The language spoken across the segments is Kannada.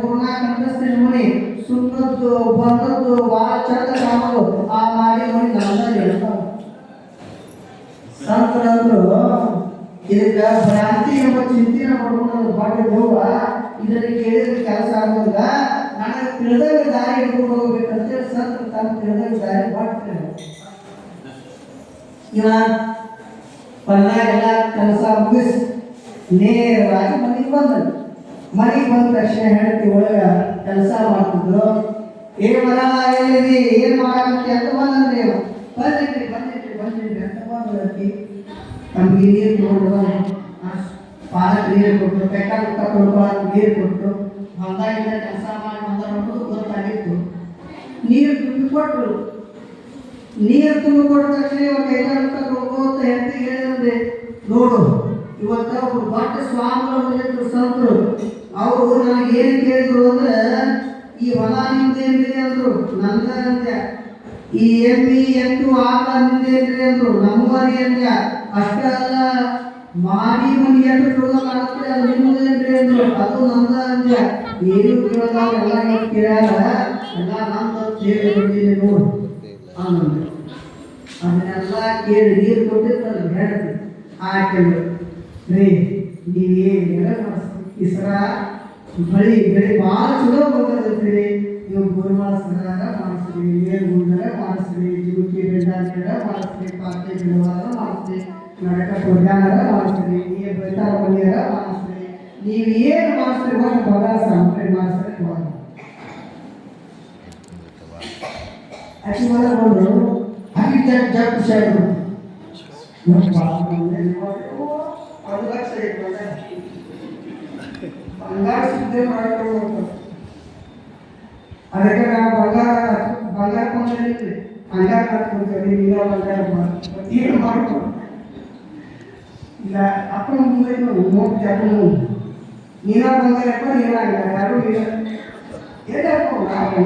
ಮೂರ್ನಾಲ್ಕು ಅಂತಸ್ತಿನ ಮನಿ ಸುಣ್ಣದ್ದು, ಬಂದದ್ದು ಭಾಳ ಚಂದ ಆ ಮಾಡಿ ಹೇಳ್ತಾವ. ಸಂತರಂದ್ರು, ಇದಕ್ಕ ಭ್ರಾಂತಿ ಎಂಬ ಚಿಂತೆನ ಪಡ್ಕೊಂಡು ಬಾಡಿ ದೇವ ಇದನ್ನ ಕೇಳಿದ್ರೆ ಕೆಲಸ ಆಗೋದಿಲ್ಲ. ನನಗೆ ತಿಳಿದಾಗ ದಾರಿ ಹಿಡ್ಕೊಂಡು ಹೋಗ್ಬೇಕಂತೇಳಿ ಸಂತ ತಾನು ತಿಳಿದಾಗ ದಾರಿ ಮಾಡ್ತೇನೆ ಇವ ಪಲ್ಲಾಗೆಲ್ಲ ಕೆಲಸ ಮುಗಿಸಿ ನೇರವಾಗಿ ಮನೆಗೆ ಬಂದನು ಮನೆಗೆ ಬಂದ ತಕ್ಷಣ ಹೆಂಡತಿ ಒಳಗ ಕೆಲಸ ಮಾಡ್ತಿದ್ರು, ಏ ಮರ ಏನು ಏನ್ ಮಾಡಿ ಅಂತ ಬಂದ್ರಿ ಇವ. ಬಂದಿದ್ರಿ ಬಂದಿದ್ರಿ ಬಂದಿದ್ರಿ ಅಂತ ಬಂದ್ರಿ ನಮ್ಗೆ ನೀರು ಕೊಡು ಪಾಲಕ್ ನೀರು ಕೊಟ್ಟು ಬೆಟ್ಟ ಗುಟ್ಟ ಕೊಡ್ಕೊಳಕ್ ನೀರು ಕೊಟ್ಟು ಹೊಲ್ದಾಗಿಂದ ಕೆಲಸ ಮಾಡಿ ಬಂದವರು ಗೊತ್ತಾಗಿತ್ತು. ನೀರು ತುಂಬಿ ಕೊಟ್ಟರು ನೀರು ತುಂಬಿ ಕೊಟ್ಟ ತಕ್ಷಣ ಇವಾಗ ಕೈಗಾರಿಕ ಕೊಡ್ಕೋತ ಹೆಂಡತಿ ಹೇಳಿದ್ರೆ ನೋಡು, ಇವತ್ತ ಒಬ್ರು ಬಟ್ಟೆ ಸ್ವಾಮಿಗಳು ಸಂತರು. ಅವರು ನನಗೆ ಏನು ಕೇಳಿದ್ರು ಅಂದ್ರೆ, ಈ ಹೊಲ ನಿಮ್ದೇನ್ರಿ ಅಂದ್ರು ನಂದ ಅಂದ್ಯ. ಈ ಎಮ್ಮಿ ಎಂಟು ಆಕಳ ನಿಮ್ದೇನ್ರಿ ಅಂದ್ರು ನಮ್ಮರಿ ಅಂದ್ಯ. ಅಷ್ಟೇ ಅಲ್ಲ ಮಾಡಿ ಮನಿ ಎಷ್ಟು ಕೇಳೋದಾಗುತ್ತೆ ಅದು ನಿಮ್ಮದೇನ್ರಿ ಅಂದ್ರು ಅದು ನಂದ ಅಂದ್ಯ. ಏನು ಕೇಳೋದಾಗ ಎಲ್ಲ ಏನು ಕೇಳ್ಯಾರ ಎಲ್ಲ ನಂದು ಹೇಳಿ ಬಂದಿದೆ ನೋಡು. ಅದನ್ನೆಲ್ಲ ಕೇಳಿ ನೀರು ಕೊಟ್ಟಿರ್ತಾರೆ ಆ ಕೇಳಿ. ರೀ ನೀವೇನೆಲ್ಲ ಮಾಡಿಸ್ತೀವಿ ಈ ಸರ ಬಳಿ ಬೆಳೆ ಭಾಳ ಚಲೋ ಬರ್ತದೆ ನೀವು ಗುರುವಾರ ಸರಾರ ಮಾಡಿಸ್ತೀವಿ ನೀರು ಗುಂಡರ ಮಾಡಿಸ್ತೀವಿ ಜೀವಕ್ಕೆ ಬೆಂಡಾರ ಮಾಡಿಸ್ತೀವಿ ಪಾಕೆ ಬಿಡುವಾರ ಮಾಡಿಸ್ತೀವಿ ನಡಕ ಕೊಡ್ಯಾನರ ಮಾಡಿಸ್ತೀವಿ ನೀರು ಬೆಳ್ತಾರ ಮನೆಯರ ಮಾಡಿಸ್ತೀವಿ ನೀವು ಏನು ಮಾಡಿಸ್ತೀವಿ ಒಟ್ಟು ಪಗಾರ ಸಾಮಗ್ರಿ ಮಾಡಿಸ್ತೀವಿ ಹೋಗಿ ಅತಿ ಮೊದಲ ಬಂದು ಹಾಗೆ ಜಗ್ ಜಗ್ ಖುಷಿ ಆಯ್ತು ಅದು ಲಕ್ಷ ಬಂಗಾರ ಸಿದ್ಧೆ ಮಾಡ್ಕೊಂಡು ಅದಕ್ಕೆ ನಾವು ಬಂಗಾರ ಬಂಗಾರ ಕೊಂಡ್ರಿ ಬಂಗಾರ ಕಟ್ಕೊಂತೀವಿ ಇಲ್ಲ ಬಂಗಾರ ಏನು ಮಾಡ್ಕೊಂಡು ಇಲ್ಲ ಅಪ್ಪನ ಮುಂದೆ ನೋಡ್ತಿ ಅಪ್ಪನ ಮುಂದೆ ನೀನ ಬಂಗಾರಪ್ಪ ನೀನಾಗಿಲ್ಲ ಯಾರು ಇಲ್ಲ ಎಲ್ಲಪ್ಪ ನಾವು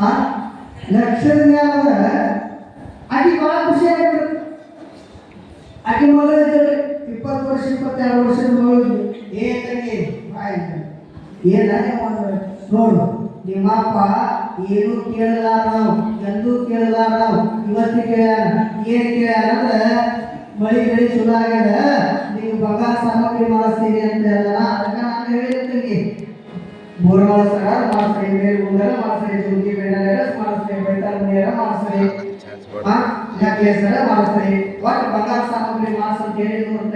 ಆ ಲಕ್ಷದ ಮ್ಯಾಲ ಆಕಿ ಭಾಳ ಖುಷಿ ಆಗ್ಬಿಡ್ತು ಆಕಿ ಮಗಳು ಇದ್ದಾಳೆ ಇಪ್ಪತ್ತು ವರ್ಷ ಇಪ್ಪತ್ತೆರಡು ವರ್ಷದ ಮಗಳು ಏ ತಂಗಿ ಬಾಯ್ ಮಾಡ್ಬೇಕು ನೋಡು, ನಿಮ್ಮಪ್ಪ ಏನು ಕೇಳಲಾರ ನಾವು ಎಂದೂ ಕೇಳಲಾರ ನಾವು ಇವತ್ತು ಕೇಳ್ಯಾರ, ಏನು ಕೇಳ್ಯಾರ ಅಂದ್ರೆ, ಮಳಿ ಬೆಳಿ ಚಲೋ ಆಗ್ಯದ, ನೀವು ಬಂಗಾರ ಸಾಮಗ್ರಿ ಮಾಡಿಸ್ತೀರಿ ಅಂತ ಹೇಳಲ್ಲ ಅದಕ್ಕೆ ನಾನು ಹೇಳಿರ್ತೀನಿ. ಮೂರು ಸರ ಮಾಸ್ರಿ ಮೇಲ್ ಗುಂಡರ ಮಾಸ್ರಿ ಜುಂಗಿ ಬೆಣ್ಣರ ಮಾಸ್ರಿ ಬೆಳ್ತಾರ ನೇರ ಮಾಸ್ರಿ ಆ ಸರ ಮಾಸ್ರಿ ಒಟ್ಟು ಬಂಗಾರ ಸಾಮಗ್ರಿ ಮಾಸ್ ಅಂತ ಹೇಳಿದ್ರು ಅಂತ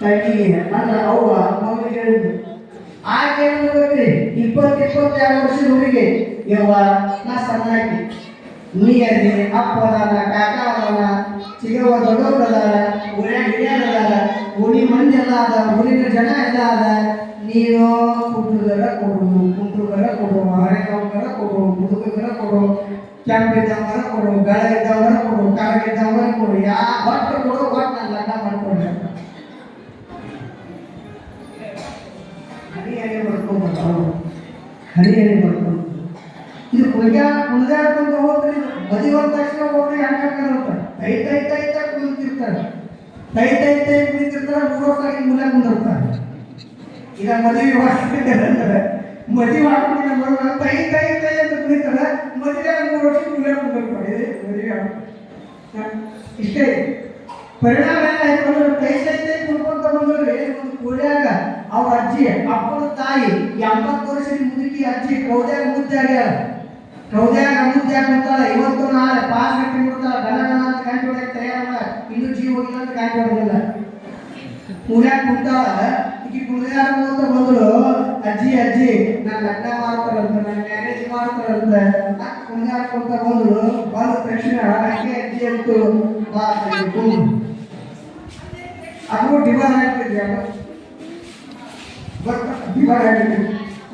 ತಂಗಿಗೆ ನನ್ನ ಅವ್ವ ಮಮ್ಮಿ ಹೇಳಿದ್ರು ಆಕೆ ಹೇಳ್ಬೇಕ್ರಿ ಇಪ್ಪತ್ತು ಇಪ್ಪತ್ತೆರಡು ವರ್ಷದ ಹುಡುಗಿ. ಯವ್ವ, ನಾ ಸಣ್ಣಾಕಿ. ನೀ ಅಲ್ಲಿ ಅಪ್ಪ ಅದಾನ ಕಾಕ ಅದಾನ ಚಿಗವ ದೊಡ್ಡವ್ರು ಅದಾರ ಊರ್ಯಾಗ ಹಿರಿಯರು ಅದಾರ ಊರಿ ಮಂದಿ ಎಲ್ಲ ಅದ ಊರಿನ ಜನ ಎಲ್ಲ ಅದ ನೀನು ಕುಂಟ್ರುಗರ ಕೊಡು ಕುಂಟ್ರುಗರ ಕೊಡು ಹರೆದವರ ಕೊಡು ಮುದುಕರ ಕೊಡು, ಕೆಂಪಿದ್ದವರ ಕೊಡು ಬೆಳಗಿದ್ದವರ ಕೊಡು, ಕರಗಿದ್ದವರ ಕೊಡು. ಯಾ ಒಟ್ಟು ಕೊಡು ಒಟ್ಟು ನಾನು ಲಗ್ನ ಮಾಡ್ಕೊಂಡೆ ಹರಿಹರಿ ಬರ್ಕೊಂಡು ಇದು ಕುಳ್ಗ್ಯಾ ಕುಳ್ದಾಡ್ಕೊಂತ ಹೋದ್ರೆ ಬದಿ ಹೋದ ತಕ್ಷಣ ಹೋಗ್ರಿ ಹಂಗಾಗಿರುತ್ತೆ ತೈ ತೈ ತೈ ತೈ ಕುಳಿತಿರ್ತಾರೆ ತೈ ತೈ ತೈ ಕುಳಿತಿರ್ತಾರೆ ಮೂರು ಆಗಿ ಮೂಲೆ ಕುಂದಿರ್ತಾರೆ. ಈಗ ಮದುವೆ ಮಾಡ್ತಿದ್ದಾರೆ ಮದುವೆ ಮಾಡ್ಕೊಂಡು ನಮ್ಮ ತೈ ತೈ ತೈ ಅಂತ ಕುಳಿತಾರೆ ಮದುವೆ ಮೂರು ವರ್ಷ ಮೂಲೆ ಕುಂದಿರ್ತಾರೆ. ಮದುವೆ. ಇಷ್ಟೇ. ಪರಿಣಾಮ ಏನಾಯ್ತು ಅಂದ್ರೆ ಕೈ ಕೈ ಕೈ ಕುಡ್ಕೊಂತ ಬಂದ್ರೆ ಒಂದು ಕೋಡ್ಯಾಗ ಅವ್ರ ಅಜ್ಜಿ ಅಪ್ಪನ ತಾಯಿ ಎಂಬತ್ತು ವರ್ಷದ ಮುದುಕಿ ಅಜ್ಜಿ ಕೌದ್ಯಾಗ ಆಗ್ಯಾರ ಕೌದ್ಯಾಗ ಮುದ್ದೆ ಆಗ್ಬಿಡ್ತಾಳ ಇವತ್ತು ನಾಳೆ ಪಾಸ್ ಕಟ್ಟಿ ಬಿಡ್ತಾಳ ಗಣ ಗಣ ಅಂತ ಗಂಟೆ ತಯಾರ ತಯಾರಲ್ಲ ಇನ್ನು ಜೀವ ಹೋಗಿಲ್ಲ ಅಂತ ಗಂಟೆ ಹೊಡೆದಿಲ್ಲ ಕುಡ್ಯಾಕ ಕುಂತಾಳ ಈಗ ಕುಡಿದಾರ ಅಂತ ಬಂದ್ರು ಅಜ್ಜಿ ಅಜ್ಜಿ, ನಾನು ಲಗ್ನ ಮಾಡ್ತಾರಂತ, ನಾನು ಮ್ಯಾರೇಜ್ ಮಾಡ್ತಾರಂತ. ಕುಡಿದಾರ ಅಂತ ಬಂದ್ರು ಬಂದ ತಕ್ಷಣ ಹಂಗೆ ಅಜ್ಜಿ ಅಂತು. ಅದು ಡಿವರ್ ಆಗ್ತಿದ್ಯಾ ಡಿಮಾಂಡ್ ಆಗ್ತಿದ್ಯ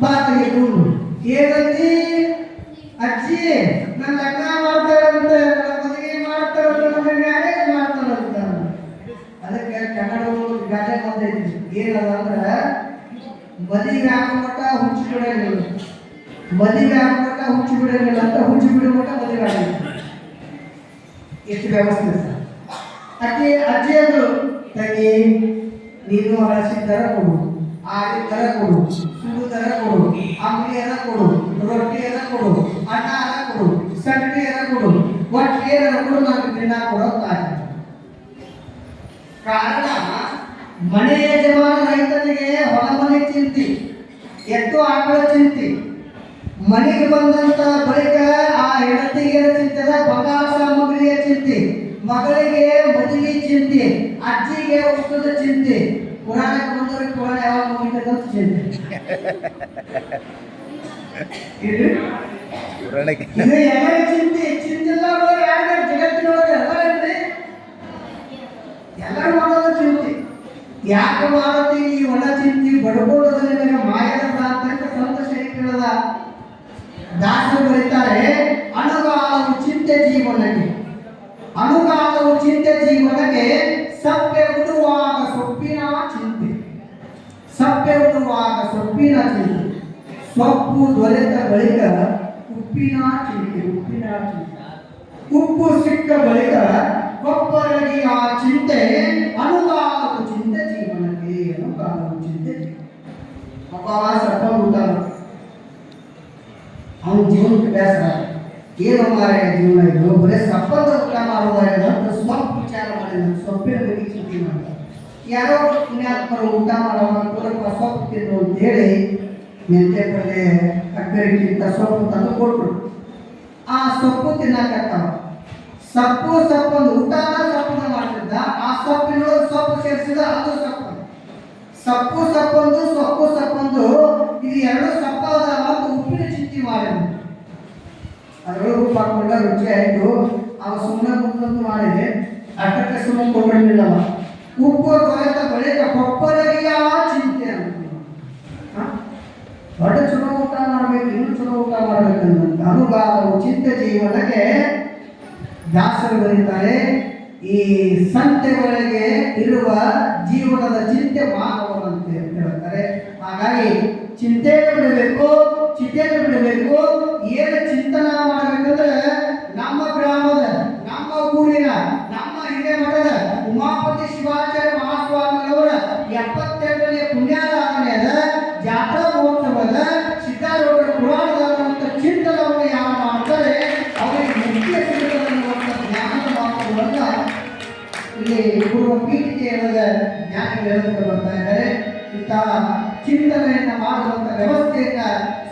ಬಾ, ತೆಗೆದುಕೊಂಡು. ಏನಂದಿ ಅಜ್ಜಿ, ನನ್ನ ಲಗ್ನ ಮಾಡ್ತಾರಂತ, ನನ್ನ ಮದುವೆ ಮಾಡ್ತಾರಂತ, ನನ್ನ ಮ್ಯಾರೇಜ್ ಮಾಡ್ತಾರಂತ ಅದಕ್ಕೆ ಕನ್ನಡ ಗಾದೆ ಬಂದೈತಿ. ಏನದ ಅಂದ್ರೆ, ಮದುವೆ ಆಗೋ ಮಟ್ಟ ಹುಚ್ಚು ಬಿಡಂಗಿಲ್ಲ. ಮದುವೆ ಆಗೋ ಮಟ್ಟ ಹುಚ್ಚು ಬಿಡಂಗಿಲ್ಲ ಅಂತ ಹುಚ್ಚು ಬಿಡೋ ಮಟ್ಟ ಮದುವೆ ಎಷ್ಟು ವ್ಯವಸ್ಥೆ ಸರ್? ಅಜ್ಜಿ ಅಂದ್ರು, ತಂಗಿ, ನೀನು ಹಳಸಿದ್ದರ ಕೊಡು. ಆಡಿದ್ದರ ಕೊಡು. ಸುಡುದರ ಕೊಡು. ಅಂಗಡಿಯರ ಕೊಡು. ರೊಟ್ಟಿಯನ್ನ ಕೊಡು. ಅನ್ನಾರ ಕೊಡು. ಸಗಣಿಯರ ಕೊಡು. ಒಟ್ಟಿಯರ ಕೊಡು, ನಾನು ದಿನ ಕೊಡೋಕ್ಕಾಗ ಕಾರಣ, ಮನೆ ಯಜಮಾನ ರೈತನಿಗೆ ಹೊಲ ಮನೆ ಚಿಂತಿ. ಎತ್ತು ಆಕಳ ಚಿಂತಿ. ಮನೆಗೆ ಬಂದಂತ ಬಳಿಕ ಆ ಹೆಂಡತಿಗೆ ಚಿಂತೆ ಬಂಗಾರ ಸಾಮಗ್ರಿಯ ಚಿಂತೆ. ಮಗಳಿಗೆ ಮದುವೆ ಚಿಂತೆ. ಅಜ್ಜಿಗೆ ಊಟದ ಚಿಂತೆ. ಪುರಾಣಕ್ಕೆ ಬಂದವರಿಗೆ ಪುರಾಣ ಯಾವಾಗ ಮುಗಿತದೆ ಅಂತ ಪುರಾಣಕ್ಕೆ ಚಿಂತೆ ಚಿಂತಿಲ್ಲ ಯಾರು ಜಗತ್ತಿನೊಳಗೆ ಎಲ್ಲ ಇರ್ಲಿ ಎಲ್ಲರೂ ಮಾಡೋದು ಚಿಂತೆ ಯಾಕೆ ಮಾಡತಿ ಈ ಒಣ ಚಿಂತೆ ಬಡ್ಕೊಳ್ಳೋದ್ರಿಂದ ಮಾಯದ ಪ್ರಾಂತ ಸಂತ ಶರೀರದ ದಾಸರು ಬರೀತಾರೆ ಅಣುಗಾಲವು ಚಿಂತೆ ಜೀವನಕ್ಕೆ ಅಣುಗಾಲವು ಚಿಂತೆ ಜೀವನಕ್ಕೆ ಸಪ್ಪೆ ಉಡುವಾಗ ಸೊಪ್ಪಿನ ಚಿಂತೆ ಸಪ್ಪೆ ಉಡುವಾಗ ಸೊಪ್ಪಿನ ಚಿಂತೆ ಸೊಪ್ಪು ದೊರೆತ ಬಳಿಕ ಉಪ್ಪಿನ ಚಿಂತೆ ಉಪ್ಪಿನ ಚಿಂತೆ. ಉಪ್ಪು ಸಿಕ್ಕ ಬಳಿಕ ಕೊಬ್ಬರಗಿ ಆ ಚಿಂತೆ ಅನುಗಾಲವು ಚಿಂತೆ ಜೀವನಕ್ಕೆ ಅನುಗಾಲವು ಚಿಂತೆ ಜೀವನ. ಒಬ್ಬ ಸಪ್ಪ ಊಟ ಅವನ ಜೀವನಕ್ಕೆ ಬೇಸರ. ಏನು ಮಾರಾಯ ಜೀವನ ಇದು? ಬರೀ ಸಪ್ಪದ ಊಟ ಮಾಡೋದಾಗಿದೆ ಅಂತ ಸ್ವಲ್ಪ ವಿಚಾರ ಮಾಡಿದ ಸೊಪ್ಪಿನ ಬಗ್ಗೆ ಚಿಂತೆ ಮಾಡಿದ ಯಾರೋ ಪುಣ್ಯಾತ್ಮರು ಊಟ ಮಾಡುವಾಗ ಪೂರಕ ಸೊಪ್ಪು ತಿನ್ನು ಅಂತ ಹೇಳಿ ಮೆಂತೆ ಪಲ್ಲೆ ಅಕ್ಕರಿಗಿಂತ ಸೊಪ್ಪು ತಂದು ಕೊಟ್ಟರು ಆ ಸೊಪ್ಪು ತಿನ್ನಕತ್ತಾವ. ಸೊಪ್ಪು ಸೊಪ್ಪೊಂದು ಊಟನ ಸೊಪ್ಪನ್ನ ಮಾಡ್ತಿದ್ದ. ಆ ಸೊಪ್ಪಿನೊಳಗೆ ಸೊಪ್ಪು ಸೇರಿಸಿದ, ಅದು ಸೊಪ್ಪು. ಸೊಪ್ಪು ಸೊಪ್ಪೊಂದು ಸೊಪ್ಪು ಸೊಪ್ಪೊಂದು ಇದು ಎರಡು ಸೊಪ್ಪಾದ ಮತ್ತು ಉಪ್ಪಿನ ಚಿಂತೆ ಮಾಡಿದ ಅದರೊಳಗೆ ಉಪ್ಪು ಹಾಕೊಂಡ ರುಚಿ ಆಯಿತು. ಅವ ಸುಮ್ಮನೆ ಮುಂದೊಂದು ಮಾಡಿದೆ. ಅಟ್ಟಕ್ಕೆ ಸುಮ್ಮನೆ ಕೊಂಡ್ಬಿಡಲಿಲ್ಲವ ಉಪ್ಪು ದೊರೆತ ಬಳಿಕ ಕೊಪ್ಪರಿಗೆ ಆ ಚಿಂತೆ ಅಂತ ದೊಡ್ಡ ಚಲೋ ಊಟ ಮಾಡ್ಬೇಕು ಇನ್ನೂ ಚಲೋ ಊಟ ಚಿತ್ತ ಚಿಂತೆ ಜೀವನಕ್ಕೆ ದಾಸರು ಬರೀತಾರೆ ಈ ಸಂತೆಗಳಿಗೆ ಇರುವ ಜೀವನದ ಚಿಂತೆ ಮಾನವನಂತೆ ಅಂತ ಹೇಳ್ತಾರೆ. ಹಾಗಾಗಿ ಚಿಂತೆಯನ್ನು ಬಿಡಬೇಕು ಚಿಂತೆಯನ್ನು ಬಿಡಬೇಕು. ಏನು ಚಿಂತನ ಮಾಡಬೇಕಂದ್ರೆ ನಮ್ಮ ಗ್ರಾಮದ ಪೂರ್ವ ಪೀಠಿಕೆಯೊಳಗ ಜ್ಞಾನಿಗಳು ಹೇಳಿಕೊಂಡು ಬರ್ತಾ ಇದ್ದಾರೆ. ಇಂತಹ ಚಿಂತನೆಯನ್ನ ಮಾಡುವಂತ ವ್ಯವಸ್ಥೆಯನ್ನ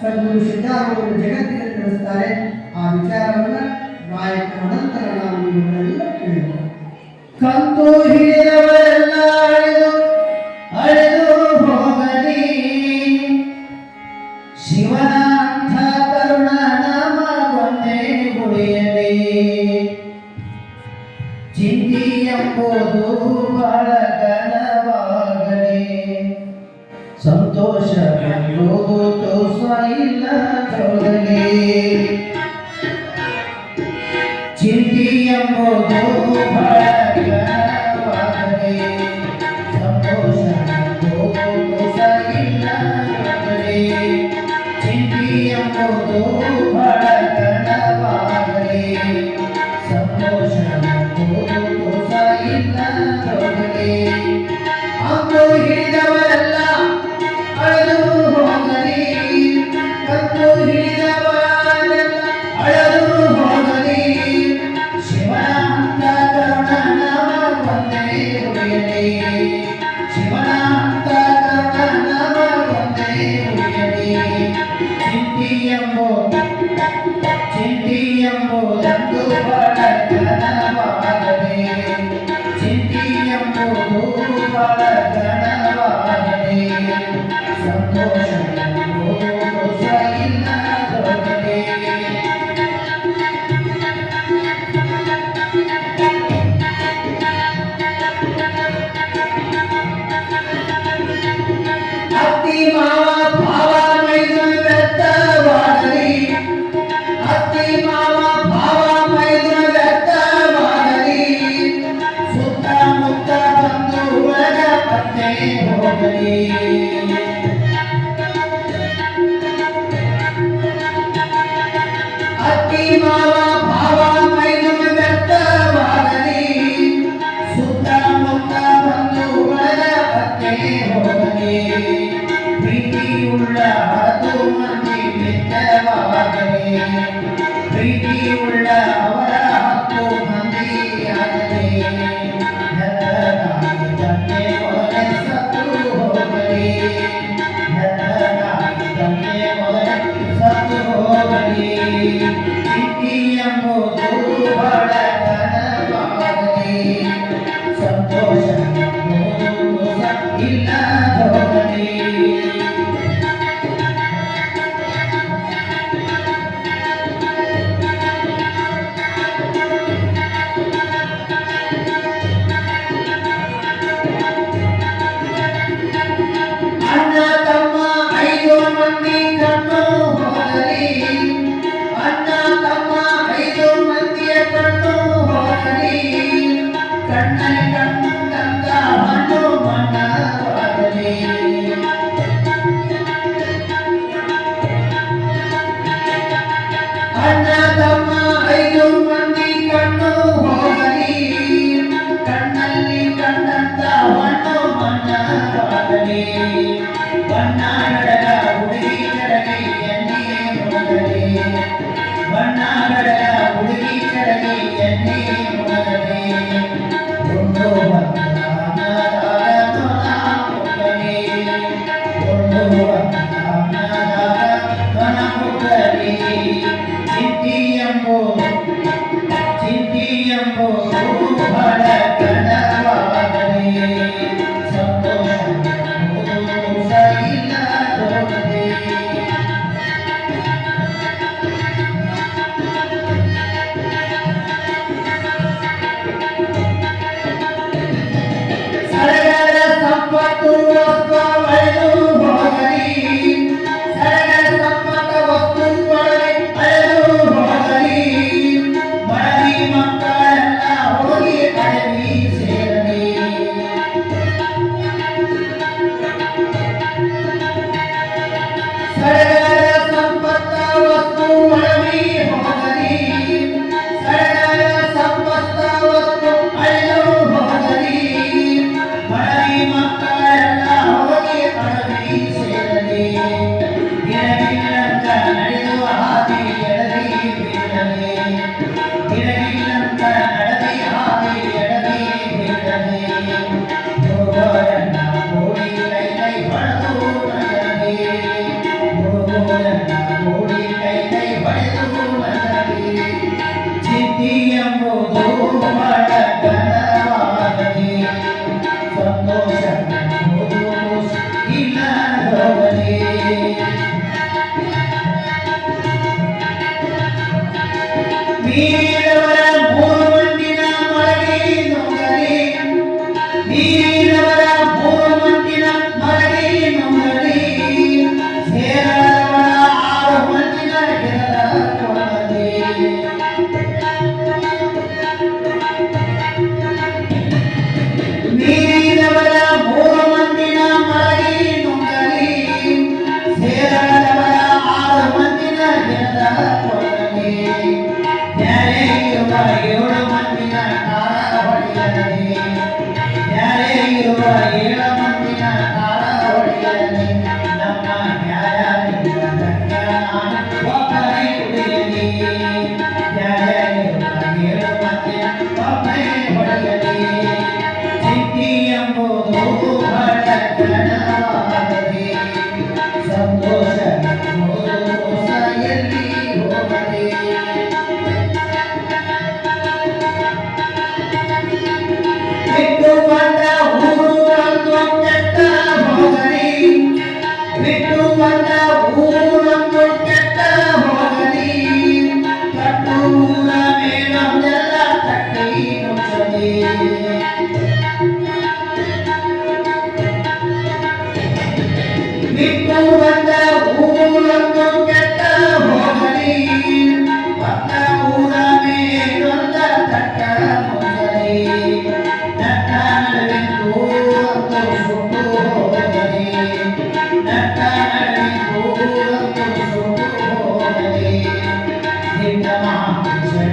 ಸದ್ಗುರು ಸಿದ್ಧಾರೂಢರು ಜಗತ್ತಿಗೆ ತಿಳಿಸ್ತಾರೆ. ಆ ವಿಚಾರವನ್ನ ನಾಯಕ ನಂತರ ನಾವು ಇವರೆಲ್ಲ ಹಿಡಿದವರೆಲ್ಲ ನಾಮ ಒಂದೇ Thank you.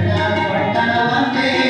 ஜடப்பட்டவந்தே